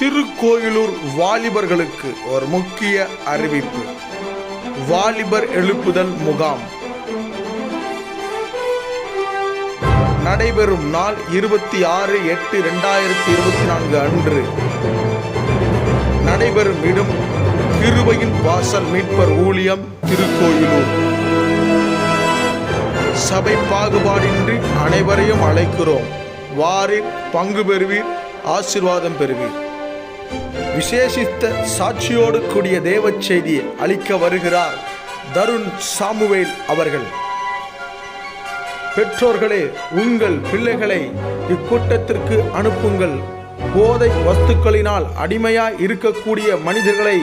திருக்கோயிலூர் வாலிபர்களுக்கு ஒரு முக்கிய அறிவிப்பு. வாலிபர் எழுப்புதல் முகாம். நடைபெறும் நாள் இருபத்தி ஆறு எட்டு ரெண்டாயிரத்தி இருபத்தி நான்கு அன்று. நடைபெறும் இடம் கிருபையின் வாசல் மீட்பர் ஊழியம் திருக்கோயிலூர். சபை பாகுபாடின்றி அனைவரையும் அழைக்கிறோம். வாரில் பங்கு பெறுவீர் ஆசீர்வாதம் பெறுவீர். விசேஷித்த சாட்சியோடு கூடிய தேவ செய்தியை அளிக்க வருகிறார் தருண் சாமுவேல் அவர்கள். பெற்றோர்களே உங்கள் பிள்ளைகளை இக்கூட்டத்திற்கு அனுப்புங்கள். போதை வஸ்துக்களினால் அடிமையாய் இருக்கக்கூடிய மனிதர்களை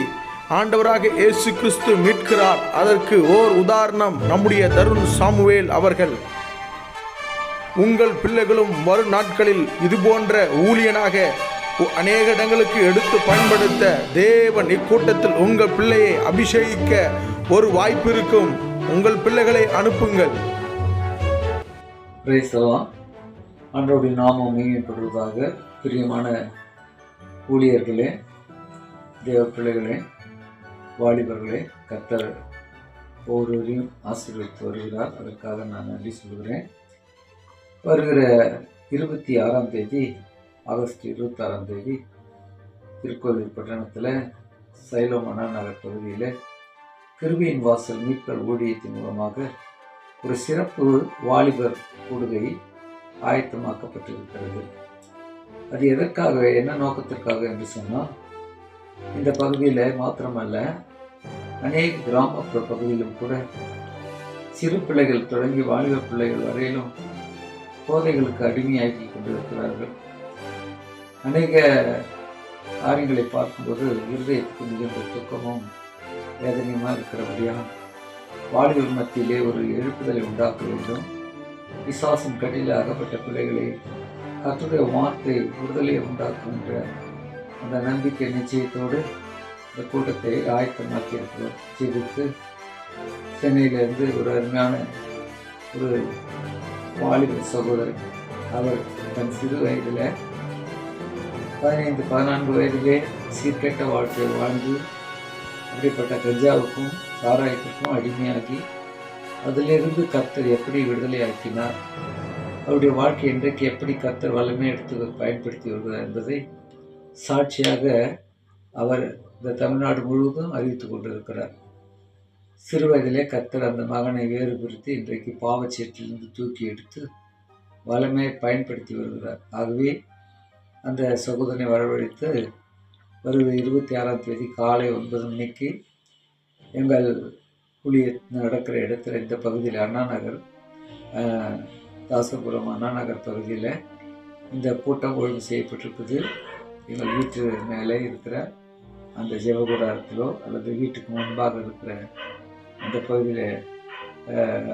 ஆண்டவராக இயேசு கிறிஸ்து மீட்கிறார். அதற்கு ஓர் உதாரணம் நம்முடைய தருண் சாமுவேல் அவர்கள். உங்கள் பிள்ளைகளும் வரும் நாட்களில் இது போன்ற ஊழியனாக அநேக இடங்களுக்கு எடுத்து பயன்படுத்த தேவன் இக்கூட்டத்தில் உங்கள் பிள்ளையை அபிஷேகிக்க ஒரு வாய்ப்பு இருக்கும். உங்கள் பிள்ளைகளை அனுப்புங்கள். பிரேசலாம் ஆண்டோடைய நாமம் மீட்படுவதாக பிரியமான ஊழியர்களே தேவ பிள்ளைகளே வாலிபர்களே கத்தர் ஒவ்வொருவரையும் ஆசீர்வதித்து வருகிறார். அதற்காக நான் நன்றி சொல்கிறேன். வருகிற இருபத்தி ஆறாம் தேதி ஆகஸ்ட் இருபத்தாறாம் தேதி திருக்கோவில் பட்டணத்தில் சைலம் அண்ணா நகர் பகுதியில் கிருபியின் வாசல் மீட்பர் ஊழியத்தின் மூலமாக ஒரு சிறப்பு வாலிபர் கூடுகை ஆயத்தமாக்கப்பட்டிருக்கிறது. அது எதற்காக என்ன நோக்கத்திற்காக என்று சொன்னால் இந்த பகுதியில் மாத்திரமல்ல அநேக கிராமப்புற பகுதியிலும் கூட சிறு பிள்ளைகள் தொடங்கி வாலிப பிள்ளைகள் வரையிலும் போதைகளுக்கு அடிமையாகி கொண்டிருக்கிறார்கள். அநேக காரியங்களை பார்க்கும்போது இருதயத்துக்கு மிகுந்த துக்கமும் வேதனையுமாக இருக்கிறபடியாக வாலிபர் மத்தியிலே ஒரு எழுப்புதலை உண்டாக்க வேண்டும். விசுவாசம் கடையில் அகப்பட்ட பிள்ளைகளை கத்துடைய வார்த்தை விடுதலை உண்டாக்குகின்ற அந்த நம்பிக்கை நிச்சயத்தோடு இந்த கூட்டத்தை ஆயத்தமாக்கி இருக்கிறோம் ஜெபித்து சென்னையிலிருந்து ஒரு அருமையான ஒரு வாலிபர் சகோதரர் அவர் தன் சிறு வயதில் பதினைந்து பதினான்கு வயதிலே சீர்கெட்ட வாழ்க்கை வாழ்ந்து அப்படிப்பட்ட கஞ்சாவுக்கும் சாராயத்திற்கும் அடிமையாகி அதிலிருந்து கர்த்தர் எப்படி விடுதலை ஆக்கினார் அவருடைய வாழ்க்கை இன்றைக்கு எப்படி கர்த்தர் வல்லமை எடுத்து பயன்படுத்தி வருகிறார் என்பதை சாட்சியாக அவர் இந்த தமிழ்நாடு முழுவதும் அறிவித்து கொண்டிருக்கிறார். சிறு வயதிலே கர்த்தர் அந்த மகனை வேறுபடுத்தி இன்றைக்கு பாவச்சீட்டிலிருந்து தூக்கி எடுத்து வல்லமையை பயன்படுத்தி வருகிறார். ஆகவே அந்த சகோதரனை வரவழைத்து வருகிற இருபத்தி ஆறாம் தேதி காலை ஒன்பது மணிக்கு எங்கள் ஊழிய நடக்கிற இடத்துல இந்த பகுதியில் அண்ணா நகர் தாசபுரம் அண்ணா நகர் பகுதியில் இந்த கூட்டம் ஒழுங்கு செய்யப்பட்டிருக்குது. எங்கள் வீட்டு மேலே இருக்கிற அந்த ஜெவகுடாரத்திலோ அல்லது வீட்டுக்கு முன்பாக இருக்கிற அந்த பகுதியில்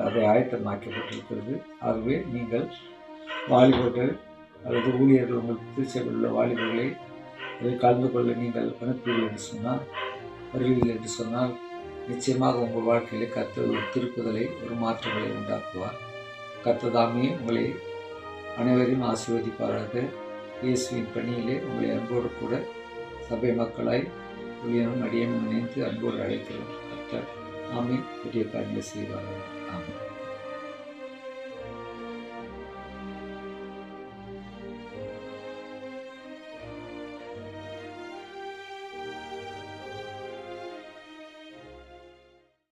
அதை ஆயத்தமாக்கப்பட்டிருக்கிறது. ஆகவே நீங்கள் வாலிபர்கள் அல்லது ஊழியர்கள் உங்கள் திருச்சபையில் உள்ள வாலிபர்களை அதில் கலந்து கொள்ள நீங்கள் அனுப்புவீர்கள் என்று சொன்னால் வருவீர்கள் என்று சொன்னால் நிச்சயமாக உங்கள் வாழ்க்கையிலே கத்த ஒரு திருப்புதலை ஒரு மாற்றங்களை உண்டாக்குவார். கத்ததாமே உங்களை அனைவரையும் ஆசீர்வதிப்பாராக. இயேசுவின் பணியிலே உங்களை அன்போடு கூட சபை மக்களாய் ஊழியனும் அடியனும் இணைந்து அன்போடு அழைக்கிறோம் கர்த்தர் ஆமே பெரிய காரியங்களை செய்வார்கள் ஆமாம்